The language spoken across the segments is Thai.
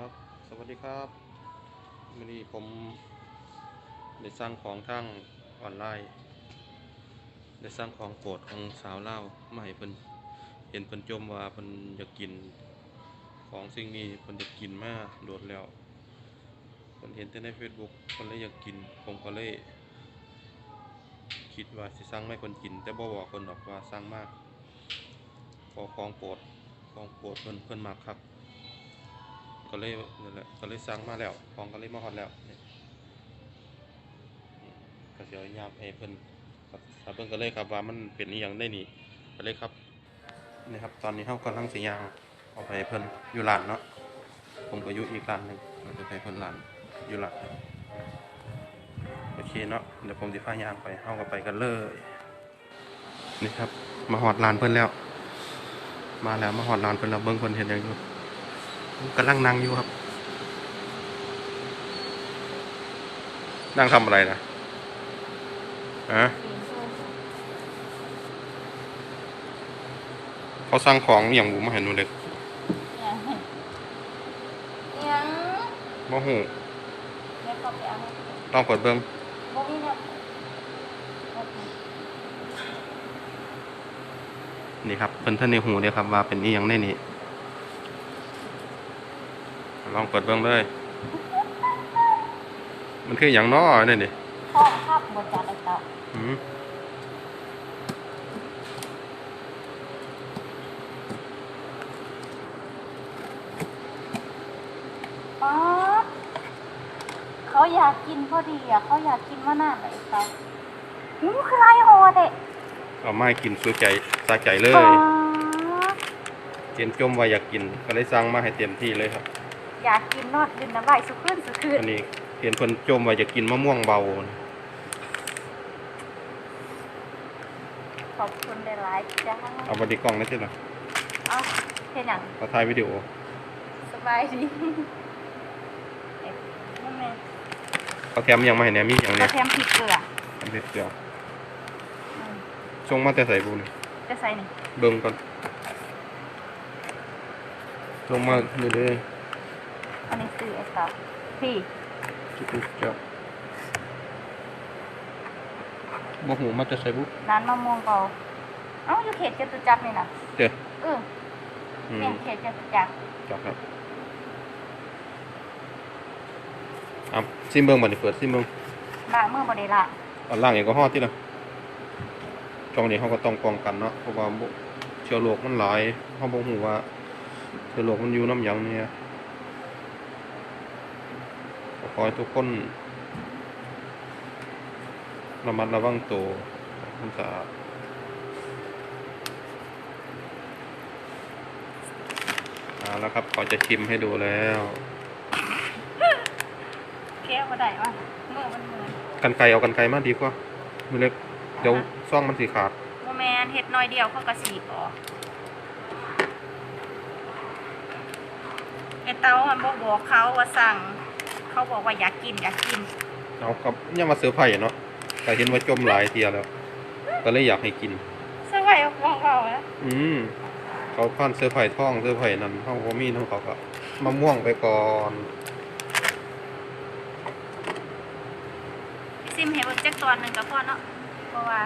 ครับ สวัสดีครับวันนี้ผมได้สร้างของทางออนไลน์ได้สร้างของโปรดของสาวเล่ามาให้เพิ่นเห็นเพิ่นจมว่าเพิ่นอยากกินของสิ่งนี้เพิ่นอยากกินมากโดดแล้วเพิ่นเห็นแต่ใน Facebook เพิ่นเลยอยากกิน ผมก็เลยคิดว่าสิสั่งไม่เพิ่นกิน แต่บ่บอกเพิ่นดอกว่าสั่งมากขอของโปรดของโปรดเพิ่นเพิ่นมากครับ ก็เลยนั่นแหละก็เลยสั่งมาแล้วของก็เลยมาฮอดแล้วนี่อืมก็สิเอายามให้เพิ่นครับเพิ่นก็เลยครับว่ามันเป็นอีหยังได้นี่ก็เลยครับนี่ครับ ตอนนี้เฮากำลังสิยางเอาไปเพิ่นอยู่ร้านเนาะผมก็อยู่อีกร้านหนึงเราจะไปเพิ่นร้านอยู่ร้านโอเคเนาะเดี๋ยวผมสิพายางไปเฮาก็ไปกันเลยนี่ครับ มาฮอดร้านเพิ่นแล้ว มาแล้วมาฮอดร้านเพิ่นแล้วเบิ่งเพิ่นเฮ็ดหยังอยู่ กำลังนั่งอยู่ครับ นั่งทำอะไรนะอะเขาสั่งของอหย่างบุมาเห็นหนูเด็กยังบ่หูเดี๋ยวเขาไปเอาให้ต้องเปิดเบิ้งบ่มีเนี่ยนี่ครับเพิ่นท่านในหูเดียวครับว่าเป็นอีหยังได้นี่ ลองเปิดเบิ้งเลย มันคืออย่างน้อนี่นี่พ่อภาพบนจานไอ้เต่าอืมป๊าดเขาอยากกินพอดีอะ เขาอยากกินว่าน้าไอ้เต่าหูคือไรโหดเด็กเอามาให้กินสุดใจสาใจเลยป๊าดเตรียมจมว่าอยากกิน ก็เลยสั่งมาให้เต็มที่เลยครับ อยากกินนอดดินน้ำลายสุขึ้นสุขึ้นอันนี้เห็นเพิ่นจมว่าจะกินมะม่วงเบานะขอบคุณหลายๆจ้าเอาบัดดีกล้องนั่นใช่ไหมเอาเห็นอย่างมาถ่ายวิดีโอสบายดีเอ๊ะนั่นแม่เขาแถมอิหยังมาให้แหนมีอย่างกเนี้ระยเทียมพริกเกลืออันเด็ดเดียวอืมส่งมาแต่ใส่บุญจะใส่นี่เบิ่งก่อนส่งมาเรื่อยอั นนี้คือไอ้เต่าพี่ๆจุ๊บๆเจ้าบ่หูมาแต่ใส่บุ๊กร้านมะม่วงเปาเอ้าอยู่เขตจตุจักรนี่นะเด้อเอออืเนี่ยมเขตจตุจักรจับครับอะซิมเบิ่งบัดนี้เปิดซิมเบิ่งล้างมือบริละอันล่างแอลกอฮอล์ที่ละช่วงนี้เขาก็ต้องป้องกันเนาะเพราะว่าบ่เชื้อโรคมันหลายเขาบ่ฮู้ว่าเชื้อโรคมันอยู่น้ำหยังเนี่ย ขอให้ทุกคนระมัดระวังตัวมันสะอาดเอาแล้วครับขอจะชิมให้ดูแล้วแก้วบ่ได้วะมือมันมือกันไกรเอากันไกรมาดีกว่ามือเล็กเดี๋ยวซ่องมันสีขาดโมแมนเฮ็ดน้อยเดียวเขาก็สีกออกไอ้เต้ามันบ่บอกเขาว่าสั่ง เขาบอกว่าอยากกินอยากกินเอาครับยังมาเสือร์ไผ่เนาะแต่เห็นว่าจมหลายเทียแล้ว ก็เลยอยากให้กินสบายมองเขาแล้วอืมเขาพันเสือร์ไผ่ท่องเสือร์ไผ่นั่นเขาก็มีน้องเขาก็มะม่วงไปก่อนซิมเห็นว่าจักตอนหนึ่งกับพ่อเนาะเพราะว่า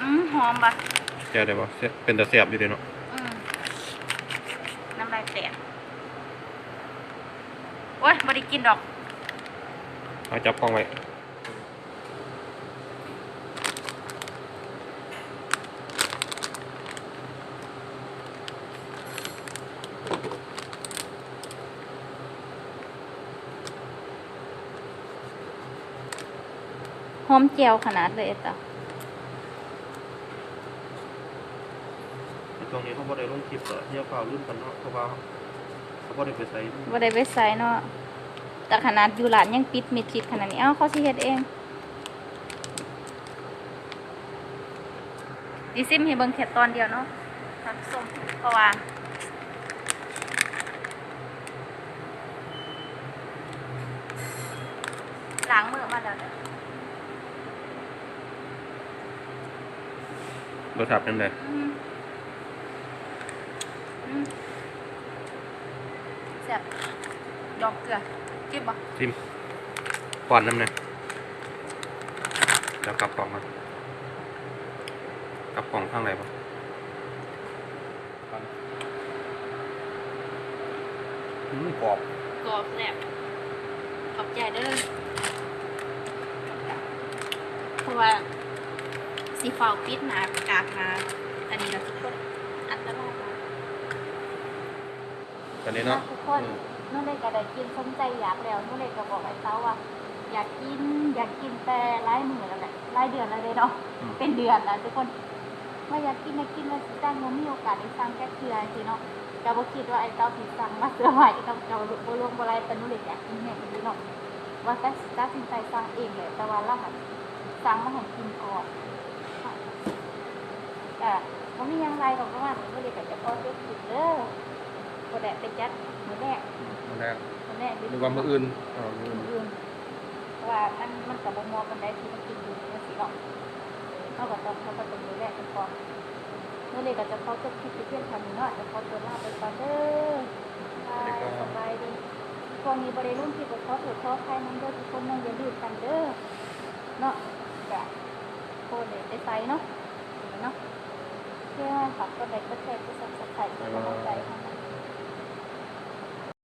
อืมหอมปะแกได้ปะเสียเป็นแต่แสบอยู่เดีเนาะอืมน้ำลายแตกโอ้ยบ่ได้กินดอก เอาจับกล้องไว้หอมเจียวขนาดเลยจ้ะตรงนี้เขาบ่ได้ลงคลิปเหรอเนี่ยข่าวรุ่นกันเนาะเพราะว่าเขา บ่ได้ไปใส่บ่ได้ไปใส่เนาะแต่ขนาดอยู่ร้านยังปิดมิดชิดขนาดนี้เอ้าเขาสิเฮ็ดเองดิซิมให้เบิ่งแค่ตอนเดียวเนาะทักส้มเพราะว่าล้างมือมาแล้วเด้อรถถับนั่นแหละ อืมอืม แซ่บดอกเกลือจิ้มบ่ซิมก่อนน้ำหนึ่งเดี๋ยวกลับกล่องมานกลับกล่องข้างไหนปะอืมกรอบกรอบแซ่บขอบใจเด้อเพราะว่าสีฟ้าปิดหนากากมาอันนี้เราทุกคนอัน ตอนนี้เนาะทุกคนนู่นเลยก็ได้กินสมใจอยากแล้วนู่นเลยก็บอกไอ้เต้าว่า อยากกินอยากกินแต่รายมือแล้วแหละรายเดือนแล้วเลยเนาะอืมเป็นเดือนแล้วทุกคนว่าอยากกินอยากกินแล้วสิจ้างมันมีโอกาสได้สั่งแค่เทื่อสิเนาะก็บ่คิดว่าไอ้เต้าสิสั่งมาเสื้อใหม่กับเจ้าบ่ลงบ่ไรแต่นู่นเลยอยากกินแห้งดีเนาะว่าแต่ตัดสินใจสั่งเองเลยแต่ว่าเราหันสั่งมาให้กินก่อนค่ะแต่บ่มีหยังไรหรอกเพราะว่านู่นเลยก็จะพอจบคลิปเด้อ บ่ได้ไปจัดมื้อแรกอันแรกมื้อแรกนึกว่ามืออื่นอ๋อมืออื่นอื่นเพราะว่ามันมันกับมอกันได้ที่มันกินอยู่ในสีเนาะเอากับตอนเขาก็จะมีแรกกันก่อนเมื่อเลยก็จะเขาจะคิดเพื่อนทำนี้เนาะจะเขาตัวลาไปก่อนเด้อบายสบายดีพวกนี้บริรุ่นที่บเขาถือเขาใครมันเด้อทุกคนนั่งอย่าลืมกันเด้อเนาะแบบโคตรเลยไปไซเนาะเนาะเพื่อฝากก็ได้ก็แชร์ก็สับสไครต์ก็กำลังใจให้